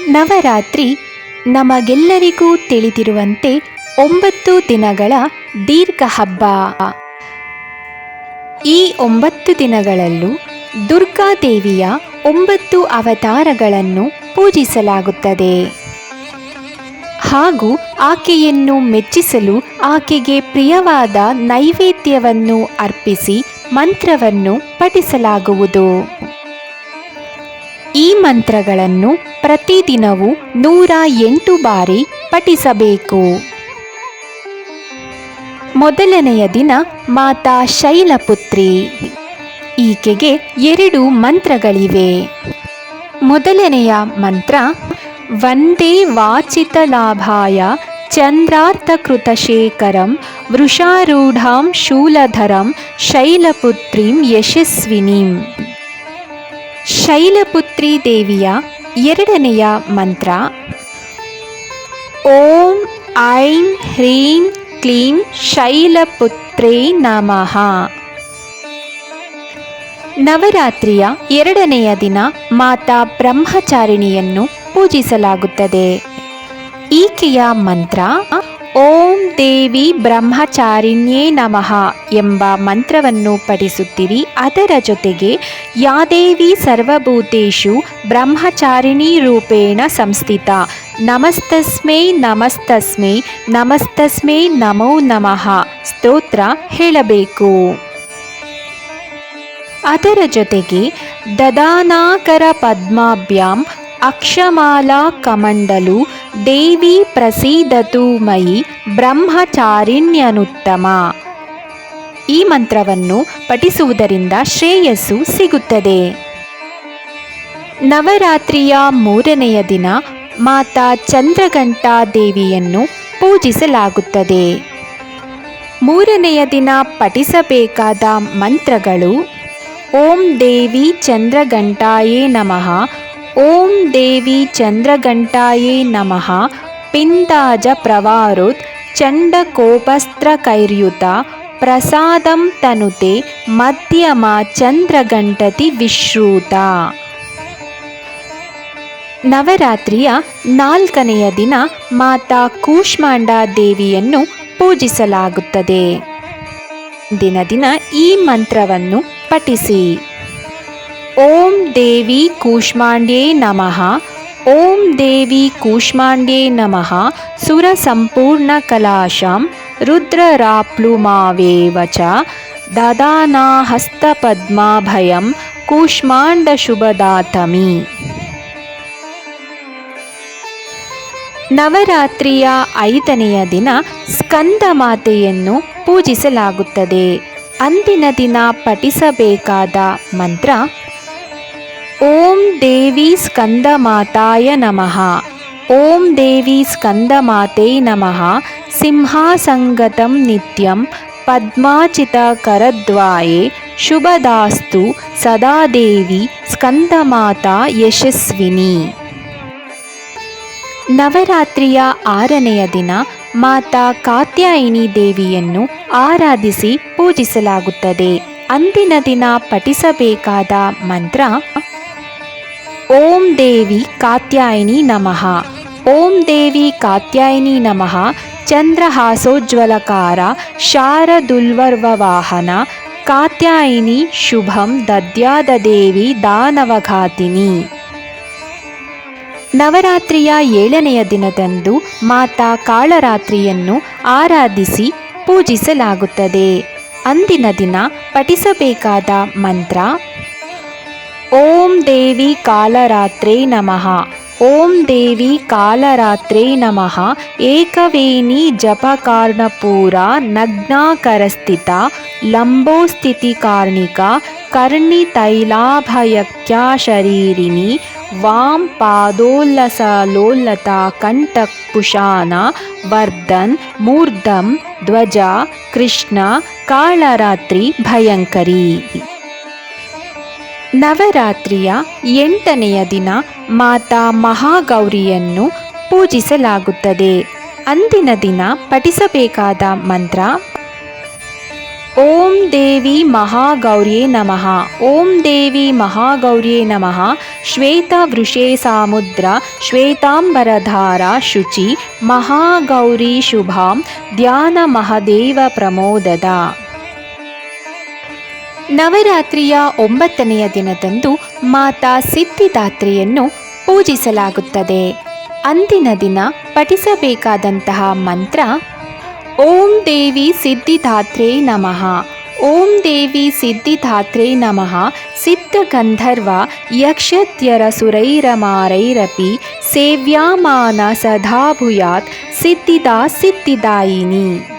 ನವರಾತ್ರಿ ನಮಗೆಲ್ಲರಿಗೂ ತಿಳಿದಿರುವಂತೆ ಒಂಬತ್ತು ದಿನಗಳ ದೀರ್ಘ ಹಬ್ಬ. ಈ ಒಂಬತ್ತು ದಿನಗಳಲ್ಲೂ ದುರ್ಗಾದೇವಿಯ ಒಂಬತ್ತು ಅವತಾರಗಳನ್ನು ಪೂಜಿಸಲಾಗುತ್ತದೆ. ಹಾಗೂ ಆಕೆಯನ್ನು ಮೆಚ್ಚಿಸಲು ಆಕೆಗೆ ಪ್ರಿಯವಾದ ನೈವೇದ್ಯವನ್ನು ಅರ್ಪಿಸಿ ಮಂತ್ರವನ್ನು ಪಠಿಸಲಾಗುವುದು. ಈ ಮಂತ್ರಗಳನ್ನು ಪ್ರತಿದಿನವೂ ನೂರ ಎಂಟು ಬಾರಿ ಪಠಿಸಬೇಕು. ಮೊದಲನೆಯ ದಿನ ಮಾತಾ ಶೈಲಪುತ್ರಿ. ಈಕೆಗೆ ಎರಡು ಮಂತ್ರಗಳಿವೆ. ಮೊದಲನೆಯ ಮಂತ್ರ, ವಂದೇ ವಾಚಿತಲಾಭಾಯ ಚಂದ್ರಾರ್ಥಕೃತಶೇಖರಂ ವೃಷಾರೂಢಾಂ ಶೂಲಧರಂ ಶೈಲಪುತ್ರಿಂ ಯಶಸ್ವಿನಿಂ. ಶೈಲಪುತ್ರಿ ದೇವಿಯ ಎರಡನೆಯ ಮಂತ್ರ, ಓಂ ಐಂ ಹ್ರೀಂ ಕ್ಲೀಂ ಶೈಲಪುತ್ರೇ ನಮಃ. ನವರಾತ್ರಿಯ ಎರಡನೆಯ ದಿನ ಮಾತಾ ಬ್ರಹ್ಮಚಾರಿಣಿಯನ್ನು ಪೂಜಿಸಲಾಗುತ್ತದೆ. ಈಕೆಯ ಮಂತ್ರ, ಓಂ ದೇವಿ ಬ್ರಹ್ಮಚಾರಿಣ್ಯೇ ನಮಃ ಎಂಬ ಮಂತ್ರವನ್ನು ಪಠಿಸುತ್ತೀರಿ. ಅದರ ಜೊತೆಗೆ ಯಾದೇವಿ ಸರ್ವಭೂತೇಶು ಬ್ರಹ್ಮಚಾರಿಣಿ ರೂಪೇಣ ಸಂಸ್ಥಿತ. ನಮಸ್ತಸ್ಮೈ ನಮಸ್ತಸ್ಮೈ ನಮಸ್ತಸ್ಮೈ ನಮೋ ನಮಃ. ಸ್ತೋತ್ರ ಹೇಳಬೇಕು. ಅದರ ಜೊತೆಗೆ ದದಾನಾಕರ ಪದ್ಮಾಭ್ಯಾಂ ಅಕ್ಷಮಾಲಾ ಕಮಂಡಲು ದೇವಿ ಪ್ರಸೀದತು ಮಯಿ ಬ್ರಹ್ಮಚಾರಿಣ್ಯನುತ್ತಮ. ಈ ಮಂತ್ರವನ್ನು ಪಠಿಸುವುದರಿಂದ ಶ್ರೇಯಸ್ಸು ಸಿಗುತ್ತದೆ. ನವರಾತ್ರಿಯ ಮೂರನೆಯ ದಿನ ಮಾತಾ ಚಂದ್ರಘಂಟಾ ದೇವಿಯನ್ನು ಪೂಜಿಸಲಾಗುತ್ತದೆ. ಮೂರನೆಯ ದಿನ ಪಠಿಸಬೇಕಾದ ಮಂತ್ರಗಳು, ಓಂ ದೇವಿ ಚಂದ್ರಘಂಟಾಯೇ ನಮಃ ಓಂ ದೇವಿ ಚಂದ್ರಘಂಟಾಯೇ ನಮಃ. ಪಿಂದಾಜ ಪ್ರವಾರುತ್ ಚಂಡಕೋಪಸ್ತ್ರಕೈರ್ಯುತ ಪ್ರಸಾದಂ ತನುತೆ ಮಧ್ಯಮ ಚಂದ್ರಘಂಟತಿ ವಿಶ್ರೂತ. ನವರಾತ್ರಿಯ ನಾಲ್ಕನೆಯ ದಿನ ಮಾತಾ ಕೂಷ್ಮಾಂಡ ದೇವಿಯನ್ನು ಪೂಜಿಸಲಾಗುತ್ತದೆ. ದಿನ ದಿನ ಈ ಮಂತ್ರವನ್ನು ಪಠಿಸಿ. ಓಂ ದೇವಿ ಕೂಷ್ಮಾಂಡ್ಯೇ ನಮಃ. ಓಂ ದೇವಿ ಕೂಷ್ಮಾಂಡ್ಯೇ ನಮಃ. ಸುರ ಸಂಪೂರ್ಣ ಕಲಾಶಂ. ರುದ್ರರಾಪ್ಲುಮಾವೇವ ಚ. ಕೂಷ್ಮಾಂಡ ಶುಭದಾತಮಿ. ನವರಾತ್ರಿಯ ಐದನೆಯ ದಿನ ಸ್ಕಂದ ಮಾತೆಯನ್ನು ಪೂಜಿಸಲಾಗುತ್ತದೆ. ಅಂದಿನ ದಿನ ಪಠಿಸಬೇಕಾದ ಮಂತ್ರ ಓಂ ದೇವಿ ಸ್ಕಂದಮಾತಾಯ ನಮಃ. ಓಂ ದೇವಿ ಸ್ಕಂದ ಮಾತೇ ನಮಃ. ಸಿಂಹಾಸಂಗತಂ ನಿತ್ಯಂ ಪದ್ಮಾಚಿತ ಕರದ್ವಾಯೇ ಶುಭದಾಸ್ತು ಸದಾ ದೇವಿ ಸ್ಕಂದಮಾತಾ ಯಶಸ್ವಿನಿ. ನವರಾತ್ರಿಯ ಆರನೆಯ ದಿನ ಮಾತಾ ಕಾತ್ಯಾಯಿನಿ ದೇವಿಯನ್ನು ಆರಾಧಿಸಿ ಪೂಜಿಸಲಾಗುತ್ತದೆ. ಅಂದಿನ ದಿನ ಪಠಿಸಬೇಕಾದ ಮಂತ್ರ ಓಂ ದೇವಿ ಕಾತ್ಯಾಯಿನಿ ನಮಃ. ಓಂ ದೇವಿ ಕಾತ್ಯಾಯಿನಿ ನಮಃ. ಚಂದ್ರಹಾಸೋಜ್ವಲಕಾರ ಶಾರದುಲ್ವರ್ವವಾಹನ. ಕಾತ್ಯಾಯಿನಿ ಶುಭಂ ದದ್ಯಾದ ದೇವಿ ದಾನವಘಾತಿನಿ. ನವರಾತ್ರಿಯ ಏಳನೆಯ ದಿನದಂದು ಮಾತಾ ಕಾಳರಾತ್ರಿಯನ್ನು ಆರಾಧಿಸಿ ಪೂಜಿಸಲಾಗುತ್ತದೆ. ಅಂದಿನ ದಿನ ಪಠಿಸಬೇಕಾದ ಮಂತ್ರ ॐ देवी कालरात्रे नमः। ॐ देवी कालरात्रे नमः। एकवेणी जपकार्णपूरा नग्नाकरस्थिता लम्बोस्थितिकार्णिका कर्णितैलाभयक्या शरीरिणी वां पादोल्लसलोल्लता कण्ठपुषाना वर्धन् मूर्धं ध्वजा कृष्णा कालरात्रि भयङ्करी। ನವರಾತ್ರಿಯ ಎಂಟನೆಯ ದಿನ ಮಾತಾ ಮಹಾಗೌರಿಯನ್ನು ಪೂಜಿಸಲಾಗುತ್ತದೆ. ಅಂದಿನ ದಿನ ಪಠಿಸಬೇಕಾದ ಮಂತ್ರ, ಓಂ ದೇವಿ ಮಹಾಗೌರ್ಯೇ ನಮಃ. ಓಂ ದೇವಿ ಮಹಾಗೌರ್ಯೇ ನಮಃ. ಶ್ವೇತ ವೃಷೇ ಸಾಮುದ್ರ, ಶ್ವೇತಾಂಬರಧಾರ ಶುಚಿ, ಮಹಾಗೌರಿ ಶುಭಾಂ, ಧ್ಯಾನ ಮಹದೇವ ಪ್ರಮೋದದ. ನವರಾತ್ರಿಯ ಒಂಬತ್ತನೆಯ ದಿನದಂದು ಮಾತಾ ಸಿದ್ಧಿದಾತ್ರಿಯನ್ನು ಪೂಜಿಸಲಾಗುತ್ತದೆ. ಅಂದಿನ ದಿನ ಪಠಿಸಬೇಕಾದಂತಹ ಮಂತ್ರ, ಓಂ ದೇವಿ ಸಿದ್ಧಿದಾತ್ರೇ ನಮಃ, ಓಂ ದೇವಿ ಸಿದ್ಧಿದಾತ್ರೇ ನಮಃ, ಸಿದ್ಧಗಂಧರ್ವ ಯಕ್ಷತ್ಯರ ಸುರೈರಮಾರೈರಪಿ, ಸೇವ್ಯಾಮಾನ ಸದಾ ಭೂಯಾತ್ ಸಿದ್ಧಿದಾ ಸಿದ್ಧಿದಾಯಿನಿ.